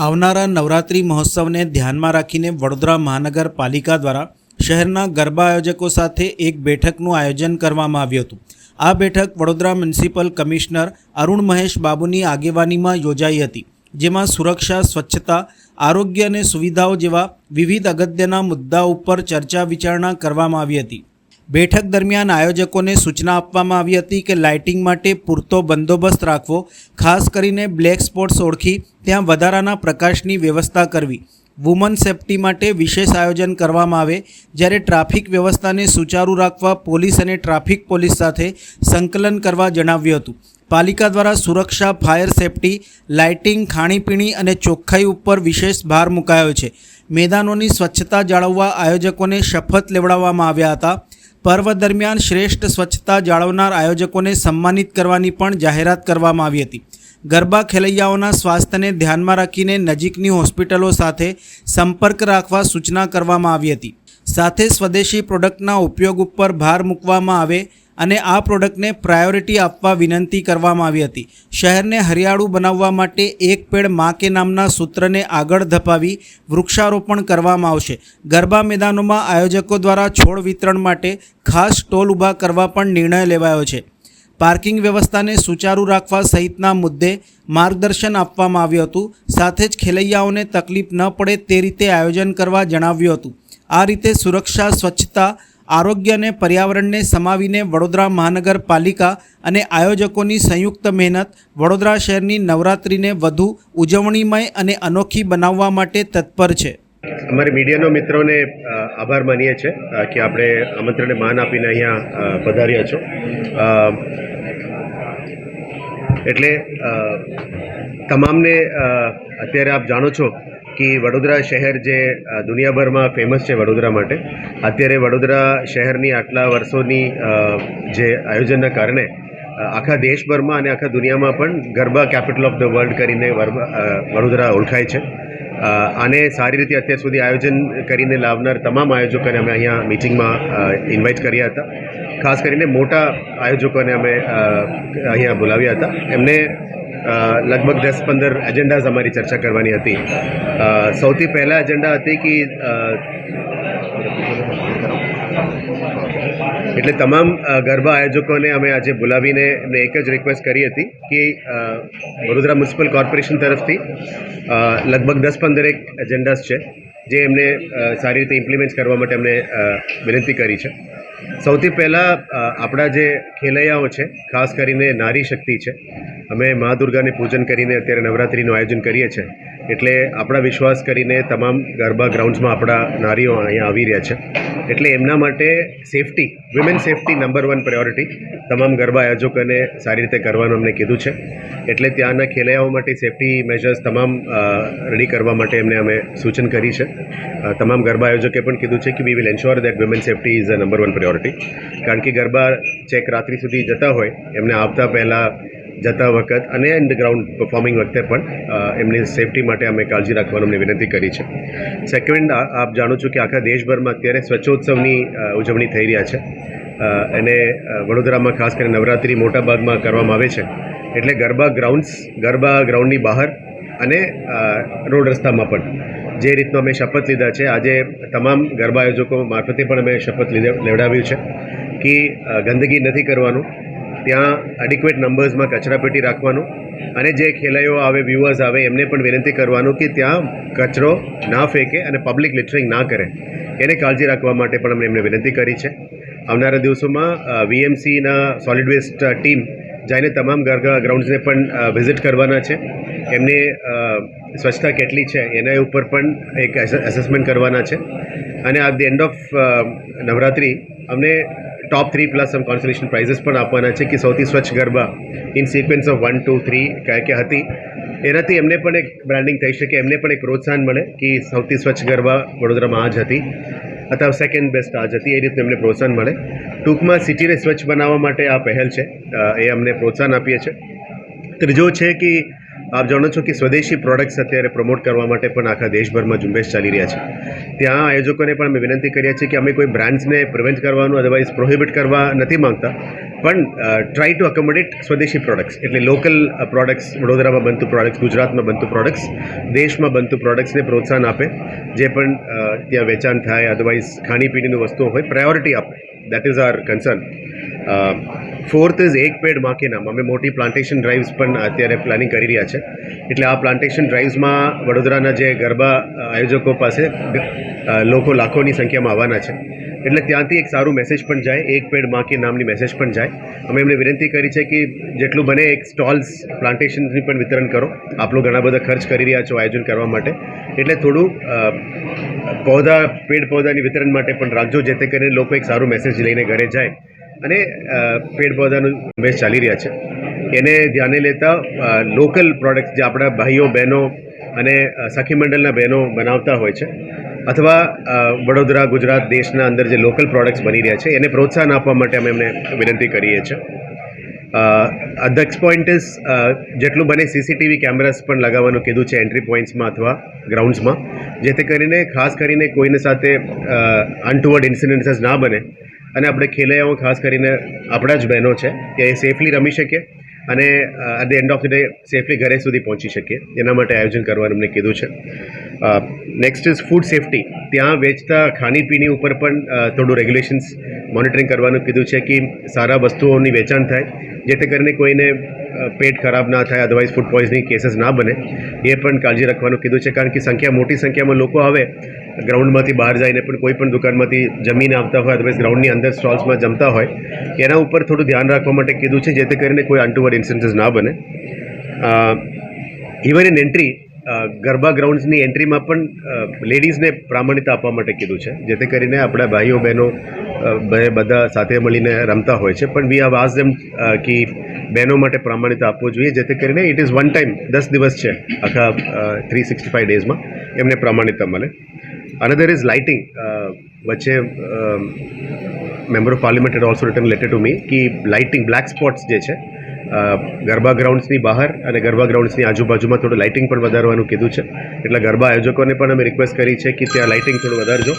આવનારા નવરાત્રિ મહોત્સવને ધ્યાનમાં રાખીને વડોદરા મહાનગરપાલિકા દ્વારા શહેરના ગરબા આયોજકો સાથે એક બેઠકનું આયોજન કરવામાં આવ્યું હતું. આ બેઠક વડોદરા મ્યુનિસિપલ કમિશનર અરુણ મહેશ બાબુની આગેવાનીમાં યોજાઈ હતી, જેમાં સુરક્ષા, સ્વચ્છતા, આરોગ્ય અને સુવિધાઓ જેવા વિવિધ અગત્યના મુદ્દા ઉપર ચર્ચા વિચારણા કરવામાં આવી હતી. બેઠક દરમિયાન આયોજકોને સૂચના આપવામાં આવી હતી કે લાઇટિંગ માટે પૂરતો બંદોબસ્ત રાખવો, ખાસ કરીને બ્લેક સ્પોટ્સ ઓળખી, ત્યાં વધારાના પ્રકાશની વ્યવસ્થા કરવી. વુમન સેફટી માટે વિશેષ આયોજન કરવામાં આવે, જ્યારે ટ્રાફિક વ્યવસ્થાને સુચારુ રાખવા પોલીસ અને ટ્રાફિક પોલીસ સાથે સંકલન કરવા જણાવ્યું હતું. પાલિકા દ્વારા સુરક્ષા, ફાયર સેફટી, લાઇટિંગ, ખાણીપીણી અને ચોખ્ખાઈ ઉપર વિશેષ ભાર મુકાયો છે. મેદાનોની સ્વચ્છતા જાળવવા આયોજકોને શપથ લેવડાવવામાં આવ્યા હતા. પર્વ દરમિયાન શ્રેષ્ઠ સ્વચ્છતા જાળવનાર આયોજકોને સન્માનિત કરવાની પણ જાહેરાત કરવામાં આવી હતી. ગરબા ખેલૈયાઓના સ્વાસ્થ્યને ધ્યાનમાં રાખીને નજીકની હોસ્પિટલો સાથે સંપર્ક રાખવા સૂચના કરવામાં આવી હતી. સાથે સ્વદેશી પ્રોડક્ટના ઉપયોગ ઉપર ભાર મૂકવામાં આવે અને આ પ્રોડક્ટને પ્રાયોરિટી આપવા વિનંતી કરવામાં આવી હતી. શહેરને હરિયાળું બનાવવા માટે એક પેડ મા કે નામના સૂત્રને આગળ ધપાવી વૃક્ષારોપણ કરવામાં આવશે. ગરબા મેદાનોમાં આયોજકો દ્વારા છોડ વિતરણ માટે ખાસ સ્ટોલ ઊભા કરવા પણ નિર્ણય લેવાયો છે. પાર્કિંગ વ્યવસ્થાને સુચારુ રાખવા સહિતના મુદ્દે માર્ગદર્શન આપવામાં આવ્યું હતું. સાથે જ ખેલૈયાઓને તકલીફ ન પડે તે રીતે આયોજન કરવા જણાવ્યું હતું. આ રીતે સુરક્ષા, સ્વચ્છતા આરોગ્ય અને પર્યાવરણને સમાવીને વડોદરા મહાનગરપાલિકા અને આયોજકોની સંયુક્ત મહેનત વડોદરા શહેરની નવરાત્રિને વધુ ઉજવણીમય અને અનોખી બનાવવા માટે તત્પર છે. અમારે મીડિયાનો મિત્રોને આભાર માનીએ છીએ કે આપણે આમંત્રણને માન આપીને અહીંયા પધાર્યા છો. એટલે તમામને અત્યારે આપ જાણો છો કે વડોદરા શહેર જે દુનિયાભરમાં ફેમસ છે વડોદરા માટે, અત્યારે વડોદરા શહેરની આટલા વર્ષોની જે આયોજનના કારણે આખા દેશભરમાં અને આખા દુનિયામાં પણ garba capital of the world કરીને વડોદરા ઓળખાય છે. આને સારી રીતે અત્યાર સુધી આયોજન કરીને લાવનાર તમામ આયોજકોને અમે અહીંયા મિટિંગમાં ઇન્વાઇટ કર્યા હતા. ખાસ કરીને મોટા આયોજકોને અમે અહીંયા બોલાવ્યા હતા. એમને લગભગ દસ પંદર એજન્ડાઝ અમારી ચર્ચા કરવાની હતી. સૌથી પહેલા એજન્ડા હતી કે એટલે તમામ ગરબા આયોજકોને અમે આજે બોલાવીને એમને એક જ રિક્વેસ્ટ કરી હતી કે વડોદરા મ્યુનિસિપલ કોર્પોરેશન તરફથી લગભગ દસ પંદરેક એજન્ડાસ છે, જે એમને સારી રીતે ઇમ્પ્લિમેન્ટ કરવા માટે એમને વિનંતી કરી છે. સૌથી પહેલાં આપણા જે ખેલૈયાઓ છે, ખાસ કરીને નારી શક્તિ છે, અમે મા દુર્ગાને પૂજન કરીને અત્યારે નવરાત્રિનું આયોજન કરીએ છીએ. એટલે આપણા વિશ્વાસ કરીને તમામ ગરબા ગ્રાઉન્ડ્સમાં આપણા નારીઓ અહીંયા આવી રહ્યા છે. એટલે એમના માટે safety women safety number one priority તમામ ગરબા આયોજકોને સારી રીતે કરવાનું અમને કીધું છે. એટલે ત્યાંના ખેલૈયાઓ માટે સેફટી મેજર્સ તમામ રેડી કરવા માટે એમને અમે સૂચન કરી છે. તમામ ગરબા આયોજકે પણ કીધું છે કે we will ensure that women safety is a number one priority કારણ કે ગરબા ચેક રાત્રિ સુધી જતા હોય, એમને આવતા પહેલાં જતા વખત અને એન્ડ ગ્રાઉન્ડ પરફોર્મિંગ વખતે પણ એમની સેફટી માટે અમે કાળજી રાખવાનું અમને વિનંતી કરી છે. સેકન્ડ આપ જાણો છો કે આખા દેશભરમાં અત્યારે સ્વચ્છોત્સવની ઉજવણી થઈ રહ્યા છે. અને વડોદરામાં ખાસ કરીને નવરાત્રિ મોટા ભાગમાં કરવામાં આવે છે. એટલે ગરબા ગ્રાઉન્ડ્સ ગરબા ગ્રાઉન્ડની બહાર અને રોડ રસ્તામાં પણ. જે રીતનો અમે શપથ લીધા છે, આજે તમામ ગરબા આયોજકો મારફતે પણ અમે શપથ લીધા લેવડાવ્યું છે કે ગંદકી નથી કરવાનું. ત્યાં એડિક્વેટ નંબર્સમાં કચરાપેટી રાખવાનું અને જે ખેલાઈઓ આવે વ્યુઅર્સ આવે, એમને પણ વિનંતી કરવાનું કે ત્યાં કચરો ના ફેંકે અને પબ્લિક લિટરિંગ ના કરે. એને કાળજી રાખવા માટે પણ અમે એમને વિનંતી કરી છે. આવનારા દિવસોમાં વીએમસીના સોલિડ વેસ્ટ ટીમ જઈને તમામ ગ્રાઉન્ડ્સને પણ વિઝિટ કરવાના છે. એમને સ્વચ્છતા કેટલી છે એના ઉપર પણ એક એસેસમેન્ટ કરવાના છે. અને at the end of Navratri અમને top three plus some consolation prizes પણ આપવાના છે કે સૌથી સ્વચ્છ garba in sequence of one two three કયા કે હતી. એનાથી એમને પણ એક બ્રાન્ડિંગ થઈ શકે, એમને પણ એક પ્રોત્સાહન મળે કે સૌથી સ્વચ્છ ગરબા વડોદરામાં આ જ હતી. અથવા સેકન્ડ બેસ્ટ આ જ હતી, એ રીતનું એમને પ્રોત્સાહન મળે. ટૂંકમાં સિટીને સ્વચ્છ બનાવવા માટે આ પહેલ છે. એ અમને પ્રોત્સાહન આપીએ છીએ ત્રીજો છે કે આપ જાણો છો કે સ્વદેશી પ્રોડક્ટ્સ અત્યારે પ્રમોટ કરવા માટે પણ આખા દેશભરમાં ઝુંબેશ ચાલી રહ્યા છે. ત્યાં આયોજકોને પણ અમે વિનંતી કરીએ છીએ કે અમે કોઈ બ્રાન્ડ્સને પ્રિવેન્ટ કરવાનું અદરવાઇઝ પ્રોહિબિટ કરવા નથી માંગતા. પણ ટ્રાય ટુ અકોમોડેટ સ્વદેશી પ્રોડક્ટ્સ એટલે લોકલ પ્રોડક્ટ્સ વડોદરામાં બનતું પ્રોડક્ટ્સ ગુજરાતમાં બનતું પ્રોડક્ટ્સ દેશમાં બનતું પ્રોડક્ટ્સને પ્રોત્સાહન આપે. જે પણ ત્યાં વેચાણ થાય અદરવાઇઝ ખાણીપીણીની વસ્તુઓ હોય પ્રાયોરિટી આપે. That is our concern fourth is એક પેડમાં નામ અમે મોટી પ્લાન્ટેશન ડ્રાઇવ્સ પણ અત્યારે પ્લાનિંગ કરી રહ્યા છે. એટલે આ પ્લાન્ટેશન ડ્રાઇવ્સમાં વડોદરાના જે ગરબા આયોજકો પાસે લોકો લાખોની સંખ્યામાં આવવાના છે. એટલે ત્યાંથી એક સારું મેસેજ પણ જાય એક પેડમાં નામની મેસેજ પણ જાય. અમે એમને વિનંતી કરી છે કે જેટલું બને એક સ્ટોલ્સ પ્લાન્ટેશનની પણ વિતરણ કરો. આપ લોકો ઘણા બધા ખર્ચ કરી રહ્યા છો આયોજન કરવા માટે. એટલે થોડું પૌધા, પેડ પૌધાની વિતરણ માટે પણ રાખજો, જેથી કરીને લોકો એક સારું મેસેજ લઈને ઘરે જાય. અને પેડ પૌધાનું ઝુંબેશ ચાલી રહ્યા છે. એને ધ્યાને લેતા લોકલ પ્રોડક્ટ્સ જે આપણા ભાઈઓ, બહેનો અને સખી મંડળના બહેનો બનાવતા હોય છે, અથવા વડોદરા, ગુજરાત દેશના અંદર જે લોકલ પ્રોડક્ટ્સ બની રહ્યા છે, એને પ્રોત્સાહન આપવા માટે અમે એમને વિનંતી કરીએ છીએ. અધ્યક્ષ પોઈન્ટ ઇઝ જેટલું બને સીસીટીવી કેમેરાસ પણ લગાવવાનું કીધું છે એન્ટ્રી પોઈન્ટ્સમાં અથવા ગ્રાઉન્ડ્સમાં જેથી કરીને ખાસ કરીને કોઈને સાથે અનટુવર્ડ ઇન્સિડન્સીસ ના બને અને આપણે ખેલૈયાઓ ખાસ કરીને આપણા જ બહેનો છે કે એ સેફલી રમી શકે અને at the end of the day safely ઘરે સુધી પહોંચી શકીએ એના માટે આયોજન કરવાનું અમને કીધું છે. નેક્સ્ટ ઇઝ ફૂડ સેફટી ત્યાં વેચતા ખાણીપીણી ઉપર પણ થોડું રેગ્યુલેશન્સ મોનિટરિંગ કરવાનું કીધું છે કે સારા વસ્તુઓની વેચાણ થાય, જેથી કરીને કોઈને પેટ ખરાબ ના થાય અદરવાઇઝ ફૂડ પોઈઝનિંગ કેસીસ ના બને. એ પણ કાળજી રાખવાનું કીધું છે, કારણ કે સંખ્યા મોટી સંખ્યામાં લોકો આવે ગ્રાઉન્ડમાંથી બહાર જઈને પણ કોઈ પણ દુકાનમાંથી જમીને આવતા હોય અદરવાઇઝ ગ્રાઉન્ડની અંદર સ્ટોલ્સમાં જમતા હોય. એના ઉપર થોડું ધ્યાન રાખવા માટે કીધું છે, જેથી કરીને કોઈ અનટુવર ઇન્સિડન્સીસ ના બને. ઇવન ઇન એન્ટ્રી ગરબા ગ્રાઉન્ડ્સની એન્ટ્રીમાં પણ લેડીઝને પ્રામાણિકતા આપવા માટે કીધું છે, જેથી કરીને આપણા ભાઈઓ બહેનો બધા સાથે મળીને રમતા હોય છે. પણ વી હેવ આઝ દેમ કે બહેનો માટે પ્રામાણિકતા આપવું જોઈએ, જેથી કરીને ઇટ ઇઝ વન ટાઈમ દસ દિવસ છે આખા થ્રી સિક્સટી ફાઈવ ડેઝમાં એમને પ્રામાણિકતા મળે. અનધર ઇઝ લાઇટિંગ વચ્ચે member of parliament had also written letter to me કે લાઇટિંગ બ્લેક સ્પોટ્સ જે છે ગરબા ગ્રાઉન્ડ્સની બહાર અને ગરબા ગ્રાઉન્ડ્સની આજુબાજુમાં થોડું લાઇટિંગ પણ વધારવાનું કીધું છે. એટલે ગરબા આયોજકોને પણ અમે રિક્વેસ્ટ કરી છે કે ત્યાં લાઇટિંગ થોડું વધારજો.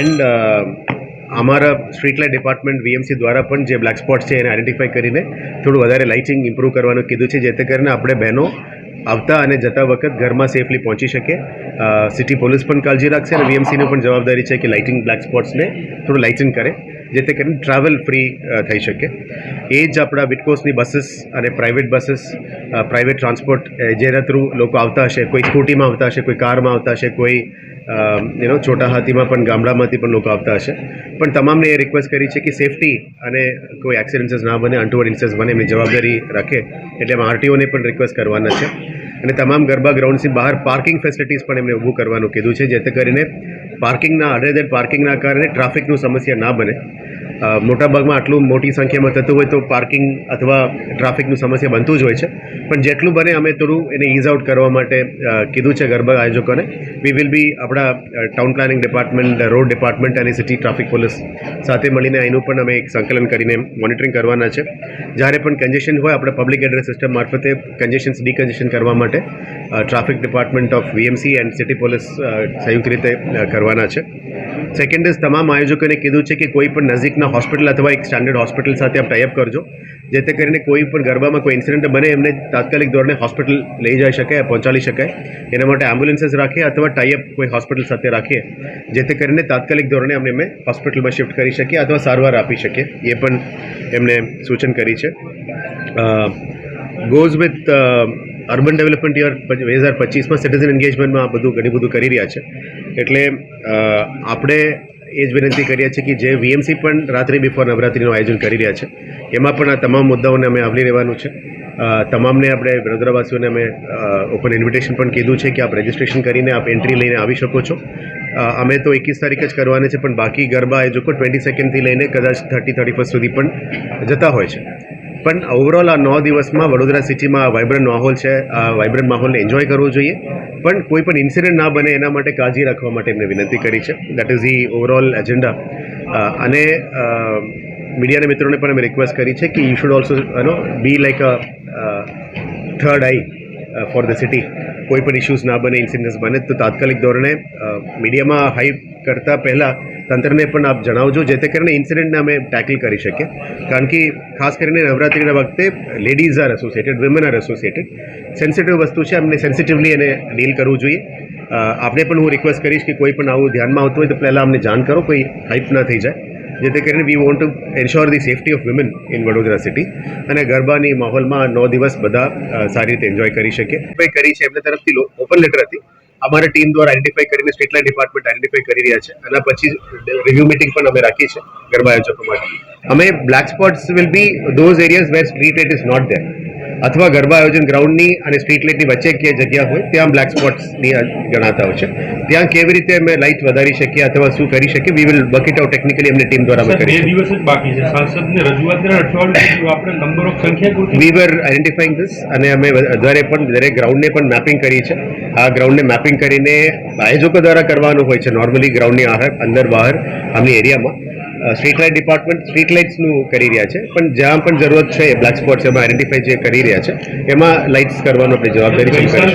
એન્ડ અમારા સ્ટ્રીટ લાઇટ ડિપાર્ટમેન્ટ વીએમસી દ્વારા પણ જે બ્લેક સ્પોટ છે એને આઈડેન્ટિફાઈ કરીને થોડું વધારે લાઇટિંગ ઇમ્પ્રૂવ કરવાનું કીધું છે, જેથી કરીને આપણે બહેનો આવતા અને જતા વખત ઘરમાં સેફલી પહોંચી શકે. સિટી પોલીસ પણ કાળજી રાખશે અને વીએમસીની પણ જવાબદારી છે કે લાઇટિંગ બ્લેક સ્પોટ્સને થોડું લાઇટિંગ કરે, જેથી કરીને ટ્રાવેલ ફ્રી થઈ શકે. એ જ આપણા વિટકોસની બસીસ અને પ્રાઇવેટ બસીસ પ્રાઇવેટ ટ્રાન્સપોર્ટ જેના થ્રુ લોકો આવતા હશે, કોઈ સ્કૂટીમાં આવતા હશે, કોઈ કારમાં આવતા હશે, કોઈ યુ નો છોટા હાથીમાં પણ, ગામડામાંથી પણ લોકો આવતા હશે. પણ તમામને એ રિક્વેસ્ટ કરી છે કે સેફટી અને કોઈ એક્સિડન્સીસ ના બને અનટુવર્ડ ઇન્સિડન્સ બને, એમની જવાબદારી રાખે. એટલે એમાં આરટીઓને પણ રિક્વેસ્ટ કરવાના છે. અને તમામ ગરબા ગ્રાઉન્ડથી બહાર પાર્કિંગ ફેસિલિટીઝ પણ એમને ઊભું કરવાનું કીધું છે, જેથી કરીને પાર્કિંગના અડેધડ પાર્કિંગના કારણે ટ્રાફિકનું સમસ્યા ના બને. મોટાભાગમાં આટલું મોટી સંખ્યામાં થતું હોય તો પાર્કિંગ અથવા ટ્રાફિકનું સમસ્યા બનતું જ હોય છે. પણ જેટલું બને અમે થોડું એને ઇઝ આઉટ કરવા માટે કીધું છે ગરબા આયોજકોને. વી વિલ બી આપણા town planning department road department અને સિટી ટ્રાફિક પોલીસ સાથે મળીને એનું પણ અમે એક સંકલન કરીને મોનિટરિંગ કરવાના છે. જ્યારે પણ કન્જેશન હોય આપણે પબ્લિક એડ્રેસ સિસ્ટમ મારફતે કન્જેશન્સ ડીકન્જેશન કરવા માટે traffic department of VMC and city police સંયુક્ત રીતે કરવાના છે. સેકન્ડ ઇઝ તમામ આયોજકોને કીધું છે કે કોઈ પણ નજીકના હોસ્પિટલ અથવા એક સ્ટાન્ડર્ડ હોસ્પિટલ સાથે આપ ટાઈપ કરજો, જેથી કરીને કોઈ પણ ગરબામાં કોઈ ઇન્સિડન્ટ બને, એમને તાત્કાલિક ધોરણે હોસ્પિટલ લઈ જઈ શકાય, પહોંચાડી શકાય. એના માટે એમ્બ્યુલન્સીસ રાખીએ અથવા ટાઈઅપ કોઈ હોસ્પિટલ સાથે રાખીએ, જેથી કરીને તાત્કાલિક ધોરણે અમને અમે હોસ્પિટલમાં શિફ્ટ કરી શકીએ અથવા સારવાર આપી શકીએ. એ પણ એમને સૂચન કરી છે. Goes with urban development year બે હજાર પચીસમાં સિટીઝન એન્ગેજમેન્ટમાં આ બધું ઘણી બધું કરી રહ્યા છે. એટલે આપણે એ જ વિનંતી કરીએ છીએ કે જે વીએમસી પણ રાત્રિ બિફોર નવરાત્રિનું આયોજન કરી રહ્યા છે, એમાં પણ આ તમામ મુદ્દાઓને અમે આવરી રહેવાનું છે. તમામને આપણે વડોદરાવાસીઓને અમે ઓપન ઇન્વિટેશન પણ કીધું છે કે આપ રજિસ્ટ્રેશન કરીને આપ એન્ટ્રી લઈને આવી શકો છો. અમે તો એકવીસ તારીખ જ કરવાની છે, પણ બાકી ગરબા એ જોકો ટ્વેન્ટી સેકન્ડથી લઈને કદાચ થર્ટી થર્ટી ફર્સ્ટ સુધી પણ જતા હોય છે. પણ ઓવરઓલ આ નવ દિવસમાં વડોદરા સિટીમાં વાઇબ્રન્ટ માહોલ છે. આ વાઇબ્રન્ટ માહોલને એન્જોય કરવો જોઈએ. પણ કોઈ પણ ઇન્સિડન્ટ ના બને એના માટે કાળજી રાખવા માટે એમને વિનંતી કરી છે. That is the overall agenda અને મીડિયાના મિત્રોને પણ અમે રિક્વેસ્ટ કરી છે કે you should also no be like a third eye for the city કોઈ પણ ઇશ્યુઝ ના બને ઇન્સિડન્ટ્સ બને, તો તાત્કાલિક ધોરણે મીડિયામાં હાઈ કરતાં પહેલાં તંત્રને પણ આપ જણાવજો, જેથી કરીને ઇન્સિડન્ટને અમે ટેકલ કરી શકીએ. કારણ કે ખાસ કરીને નવરાત્રિના વખતે ladies are associated women are associated. Sensitive વસ્તુ છે, અમને સેન્સિટિવલી એને ડીલ કરવું જોઈએ. આપણે પણ હું રિક્વેસ્ટ કરીશ કે કોઈ પણ આવું ધ્યાનમાં આવતું હોય તો પહેલાં અમને જાણ કરો, કોઈ હાઇપ ના થઈ જાય. જેથી કરીને we want to ensure the safety of women in Vadodara city અને ગરબાની માહોલમાં નવ દિવસ બધા સારી રીતે એન્જોય કરી શકીએ. કરી છે એમને તરફથી ઓપન લેટર હતી. અમારા ટીમ દ્વારા આઈડેન્ટિફાઈ કરીને સ્ટેટ લાઇન ડિપાર્ટમેન્ટ આઈડેન્ટિફાઈ કરી રહ્યા છે. અને પછી રિવ્યુ મિટિંગ પણ અમે રાખી છે ગરબા આયોજકો માટે. અમે black spots will be those areas where street light is not there અથવા ગરબા આયોજન ગ્રાઉન્ડની અને સ્ટ્રીટ લાઇટની વચ્ચે કે જગ્યા હોય ત્યાં બ્લેક સ્પોટ્સની ગણાતા હોય છે. ત્યાં કેવી રીતે અમે લાઇટ વધારી શકીએ અથવા શું કરી શકીએ we will work it out technically એમની ટીમ દ્વારા અમે બે દિવસ જ બાકી છે. સાંસદને રજૂઆત કરીને આપણે નંબર ઓફ સંખ્યા વી વર આઈડેન્ટિફાઈંગ ધીસ અને અમે વધારે પણ દરેક ગ્રાઉન્ડને પણ મેપિંગ કરી છે. આ ગ્રાઉન્ડને મેપિંગ કરીને આયોજકો દ્વારા કરવાનું હોય છે. નોર્મલી ગ્રાઉન્ડની અંદર બહાર અમની એરિયામાં સ્ટ્રીટ લાઇટ ડિપાર્ટમેન્ટ સ્ટ્રીટ લાઇટ્સનું કરી રહ્યા છે. પણ જ્યાં પણ જરૂરત છે બ્લેક સ્પોટ્સ એમાં આઈડેન્ટિફાઈ જે કરી રહ્યા છે એમાં લાઇટ્સ કરવાનો આપણે જવાબદારી સાલ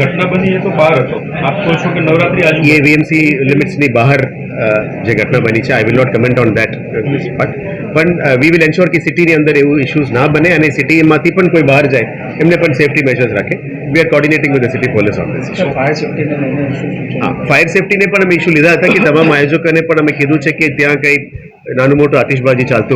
ઘટના બની એ તો બહાર હતો. આપ કહો છો કે નવરાત્રી આજુ એ વીએમસી લિમિટ્સની બહાર જે ઘટના બની છે I will not comment on that part પણ વી વિલ એન્શ્યોર કે સિટીની અંદર એવું ઇશ્યુઝ ના બને અને સિટીમાંથી પણ કોઈ બહાર જાય એમને પણ સેફટી મેજર્સ રાખે. We are coordinating with the city police office હા ફાયર સેફટીને પણ અમે ઇસ્યુ લીધા હતા કે તમામ આયોજકોને પણ અમે કીધું છે કે ત્યાં કંઈ નાનું મોટું આતિશબાજી ચાલતું